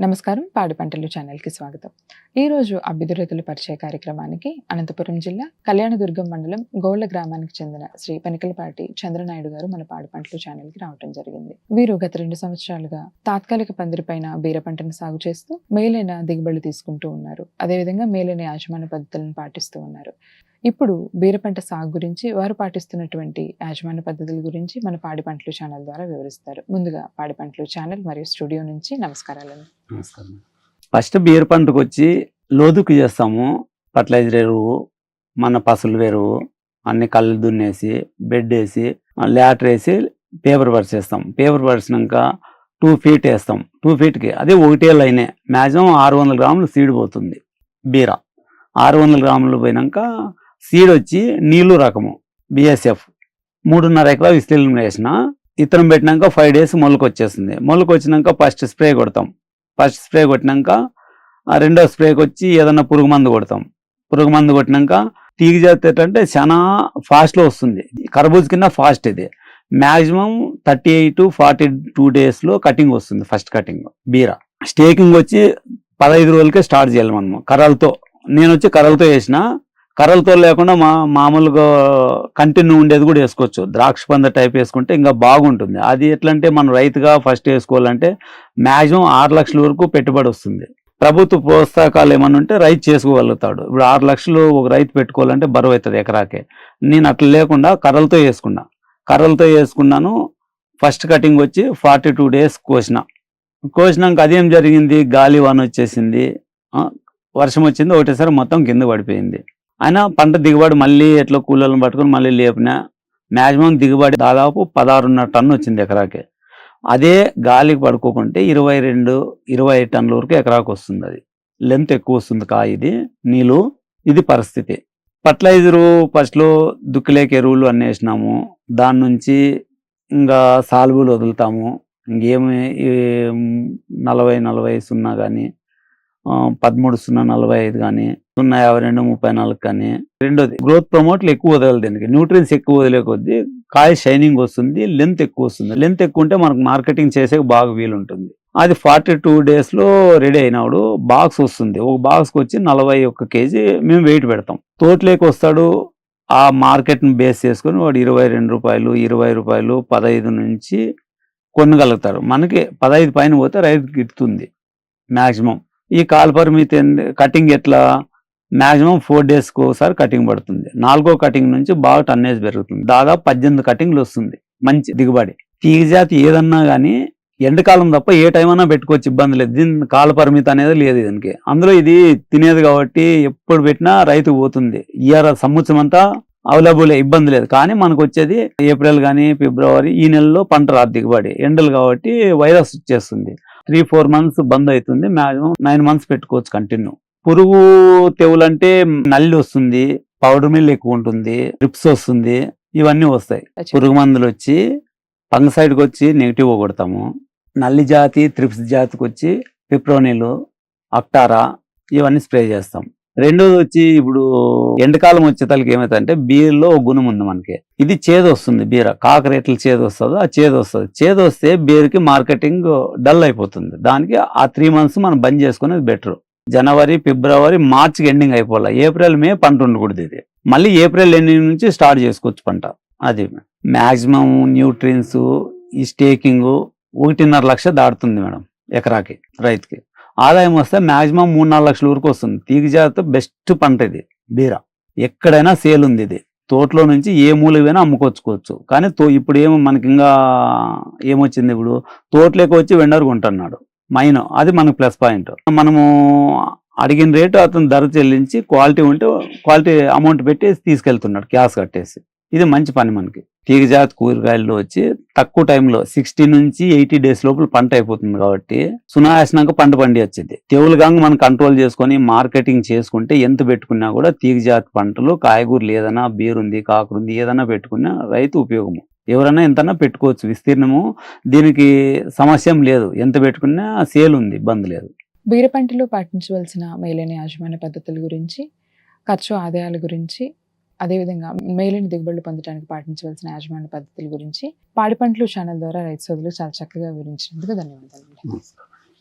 నమస్కారం. పాడి పంటలు ఛానల్కి స్వాగతం. ఈరోజు రోజు అభ్యుద పరిచయ కార్యక్రమానికి అనంతపురం జిల్లా కళ్యాణదుర్గం మండలం గోళ్ళ గ్రామానికి చెందిన శ్రీ పనికలపాటి చంద్రనాయుడు గారు మన పాడి పంటలు ఛానల్కి రావడం జరిగింది. వీరు గత రెండు సంవత్సరాలుగా తాత్కాలిక పందిరిపైన బీర పంటను సాగు చేస్తూ మేలైన దిగుబడులు తీసుకుంటూ ఉన్నారు. అదేవిధంగా మేలైన యాజమాన్య పద్ధతులను పాటిస్తూ ఉన్నారు. ఇప్పుడు బీర పంట సాగు గురించి వారు పాటిస్తున్నటువంటి యాజమాన్య పద్ధతుల గురించి మన పాడి పంటలు ఛానల్ ద్వారా వివరిస్తారు. ముందుగా పాడి పంటలు ఛానల్ మరియు స్టూడియో నుంచి నమస్కారాలు నమస్కారం ఫస్ట్ బీర్ పంటకు వచ్చి లోదుకు చేస్తాము. ఫర్టిలైజర్ ఎరువు మన పసులు ఎరువు అన్ని కళ్ళు దున్నేసి బెడ్ వేసి ల్యాటర్ వేసి పేపర్ పరిచేస్తాం పేపర్ పరిచినాక టూ ఫీట్ వేస్తాం. టూ ఫీట్కి అదే ఒకటే లైనే. మ్యాక్సిమం ఆరు వందల గ్రాములు సీడ్ పోతుంది బీర. ఆరు వందల గ్రాములు పోయినాక సీడ్ వచ్చి నీళ్ళు రకము బిఎస్ఎఫ్ మూడున్నర ఎకరా విస్తీర్ణం వేసిన ఇత్తనం పెట్టినాక ఫైవ్ డేస్ మొలక వచ్చేస్తుంది మొలక వచ్చినాక ఫస్ట్ స్ప్రే కొడతాం. ఫస్ట్ స్ప్రే కొట్టినాక ఆ రెండో స్ప్రేకి వచ్చి ఏదన్నా పురుగు మందు కొడతాం. పురుగు మందు కొట్టినాక తీగ జాతి అంటే చాలా ఫాస్ట్లో వస్తుంది. కర్బూజ్ కింద ఫాస్ట్ ఇది. Maximum thirty eight forty two డేస్లో కటింగ్ వస్తుంది ఫస్ట్ కటింగ్ బీర. స్టేకింగ్ వచ్చి పదహైదు రోజులకే స్టార్ట్ చేయాలి మనము కర్రలతో. నేను వచ్చి కర్రలతో వేసిన కర్రలతో లేకుండా మా మామూలుగా కంటిన్యూ ఉండేది కూడా వేసుకోవచ్చు. ద్రాక్ష పంద టైప్ వేసుకుంటే ఇంకా బాగుంటుంది. అది ఎట్లా అంటే మనం రైతుగా ఫస్ట్ వేసుకోవాలంటే మ్యాక్సిమం ఆరు లక్షల వరకు పెట్టుబడి వస్తుంది. ప్రభుత్వ ప్రోత్సాహకాలు ఏమన్నా ఉంటే రైతు చేసుకోగలుగుతాడు. ఇప్పుడు ఆరు లక్షలు ఒక రైతు పెట్టుకోవాలంటే బరువు అవుతుంది ఎకరాకే. నేను అట్లా లేకుండా కర్రలతో వేసుకున్నా. కర్రలతో వేసుకున్నాను. ఫస్ట్ కటింగ్ వచ్చి ఫార్టీ టూ డేస్ కోసిన. కోసినాక అదేం జరిగింది? గాలి వాన వచ్చేసింది. వర్షం వచ్చింది. ఒకటేసారి మొత్తం కింద పడిపోయింది. అయినా పంట దిగుబడి మళ్ళీ ఎట్లా కూలీలను పట్టుకొని మళ్ళీ లేపిన మ్యాక్సిమం దిగుబడి దాదాపు పదహారున్నర టన్ను వచ్చింది ఎకరాకి. అదే గాలికి పడుకోకుంటే ఇరవై రెండు ఇరవై టన్నుల వరకు ఎకరాకు వస్తుంది అది. లెంత్ ఎక్కువ వస్తుంది కాయ ఇది నీళ్ళు ఇది పరిస్థితి. ఫర్టిలైజరు ఫస్ట్లో దుక్కిలేక ఎరువులు అన్నీ వేసినాము. దాని నుంచి ఇంకా సాల్బులు వదులుతాము. ఇంకేమి నలభై నలభై సున్నా కానీ పదమూడు సున్నా నలభై ఐదు కానీ సున్నా యాభై రెండు ముప్పై నాలుగు కానీ. రెండోది గ్రోత్ ప్రమోట్లు ఎక్కువ వదలదు దీనికి. న్యూట్రియన్స్ ఎక్కువ వదిలే కొద్దీ కాయ షైనింగ్ వస్తుంది లెంత్ ఎక్కువ వస్తుంది. లెంత్ ఎక్కువ ఉంటే మనకు మార్కెటింగ్ చేసే బాగా వీలుంటుంది. అది ఫార్టీ టూ డేస్లో రెడీ అయినప్పుడు బాక్స్ వస్తుంది. ఒక బాక్స్కి వచ్చి నలభై ఒక్క కేజీ మేము వెయిట్ పెడతాం. తోటలోకి వస్తాడు ఆ మార్కెట్ని బేస్ చేసుకొని వాడు ఇరవై రెండు రూపాయలు ఇరవై రూపాయలు పదహైదు నుంచి కొనగలుగుతారు మనకి పదహైదు పైన పోతే రైతు గిట్టుతుంది మ్యాక్సిమం ఈ కాల్ పరిమితి కటింగ్ ఎట్లా? మ్యాక్సిమం ఫోర్ డేస్కి ఒకసారి కటింగ్ పడుతుంది. నాలుగో కటింగ్ నుంచి బాగా టన్నేజ్ పెరుగుతుంది. దాదాపు పద్దెనిమిది కటింగ్లు వస్తుంది. మంచి దిగుబడి. తీగ జాతి ఏదన్నా కానీ ఎండకాలం తప్ప ఏ టైం అయినా పెట్టుకోవచ్చు ఇబ్బంది లేదు. దీని కాల పరిమితి అనేది లేదు దీనికి. అందులో ఇది తినేది కాబట్టి ఎప్పుడు పెట్టినా రైతు పోతుంది. ఇయర్ సంవత్సరం అంతా అవైలబుల్ ఇబ్బంది లేదు. కానీ మనకు వచ్చేది ఏప్రిల్ కానీ ఫిబ్రవరి ఈ నెలలో పంట రాదు దిగుబడి. ఎండలు కాబట్టి వైరస్ వచ్చేస్తుంది. త్రీ ఫోర్ మంత్స్ బంద్ అవుతుంది. మాక్సిమం నైన్ మంత్స్ పెట్టుకోవచ్చు కంటిన్యూ. పురుగు తెవులంటే నల్లి వస్తుంది పౌడర్ మిల్ ఎక్కువ ఉంటుంది రిప్స్ వస్తుంది ఇవన్నీ వస్తాయి. పురుగు మందులు వచ్చి ఫంగసైడ్కి వచ్చి నెగిటివ్ కొడతాము. నల్లి జాతి త్రిప్స్ జాతికి వచ్చి పిప్రోనిలు అక్టారా ఇవన్నీ స్ప్రే చేస్తాం. రెండోది వచ్చి ఇప్పుడు ఎండకాలం వచ్చేతలకి ఏమవుతుందంటే బీర్లో ఒక గుణం ఉంది మనకి. ఇది చేదు వస్తుంది బీర. కాకరేట్లు చేదు వస్తుందో ఆ చేదు వస్తుంది. చేదు వస్తే బీర్కి మార్కెటింగ్ డల్ అయిపోతుంది. దానికి ఆ త్రీ మంత్స్ మనం బంద్ చేసుకునేది బెటర్ జనవరి ఫిబ్రవరి మార్చికి ఎండింగ్ అయిపోవాలి? ఏప్రిల్ మే పంట ఉండకూడదు ఇది. మళ్ళీ ఏప్రిల్ ఎండింగ్ నుంచి స్టార్ట్ చేసుకోవచ్చు పంట. అది మ్యాక్సిమం న్యూట్రియన్స్ ఈ స్టేకింగ్ ఒకటిన్నర లక్ష దాటుతుంది మేడం ఎకరాకి రైతుకి. ఆదాయం వస్తే మ్యాక్సిమం మూడు నాలుగు లక్షల వరకు వస్తుంది. తీగ జాతి బెస్ట్ పంట ఇది బీర. ఎక్కడైనా సేల్ ఉంది ఇది. తోటలో నుంచి ఏ మూలకైనా అమ్ముకొచ్చుకోవచ్చు కానీ తో ఇప్పుడు ఏమో మనకి ఇంకా ఏమొచ్చింది ఇప్పుడు? తోటలోకి వచ్చి వెండర్ కొంటున్నాడు. మైన్. అది మనకు ప్లస్ పాయింట్. మనము అడిగిన రేటు అతను ధర చెల్లించి క్వాలిటీ ఉంటే క్వాలిటీ అమౌంట్ పెట్టి తీసుకెళ్తున్నాడు క్యాష్ కట్టేసి. ఇది మంచి పని మనకి. తీగ జాతి కూరగాయలు వచ్చి తక్కువ టైంలో సిక్స్టీ నుంచి ఎయిటీ డేస్ లోపల పంట అయిపోతుంది కాబట్టి సునాయాసనాక పంట పండి వచ్చింది తెవులుగాంగ మనం కంట్రోల్ చేసుకొని మార్కెటింగ్ చేసుకుంటే ఎంత పెట్టుకున్నా కూడా తీగ జాతి పంటలు కాయగూరలు ఏదైనా బీరుంది కాకరుంది ఏదైనా పెట్టుకున్నా రైతు ఉపయోగము. ఎవరైనా ఎంతనా పెట్టుకోవచ్చు విస్తీర్ణము. దీనికి సమస్య లేదు. ఎంత పెట్టుకున్నా సేల్ ఉంది ఇబ్బంది లేదు. బీర పంటలో పాటించవలసిన మేలైన యాజమాన్య పద్ధతుల గురించి ఖర్చు ఆదాయాల గురించి అదేవిధంగా మేలైన దిగుబడులు పొందడానికి పాటించవలసిన యాజమాన్య పద్ధతుల గురించి పాడి పంటలు ఛానల్ ద్వారా రైతు సోదరులు చాలా చక్కగా వివరించినందుకు ధన్యవాదాలు.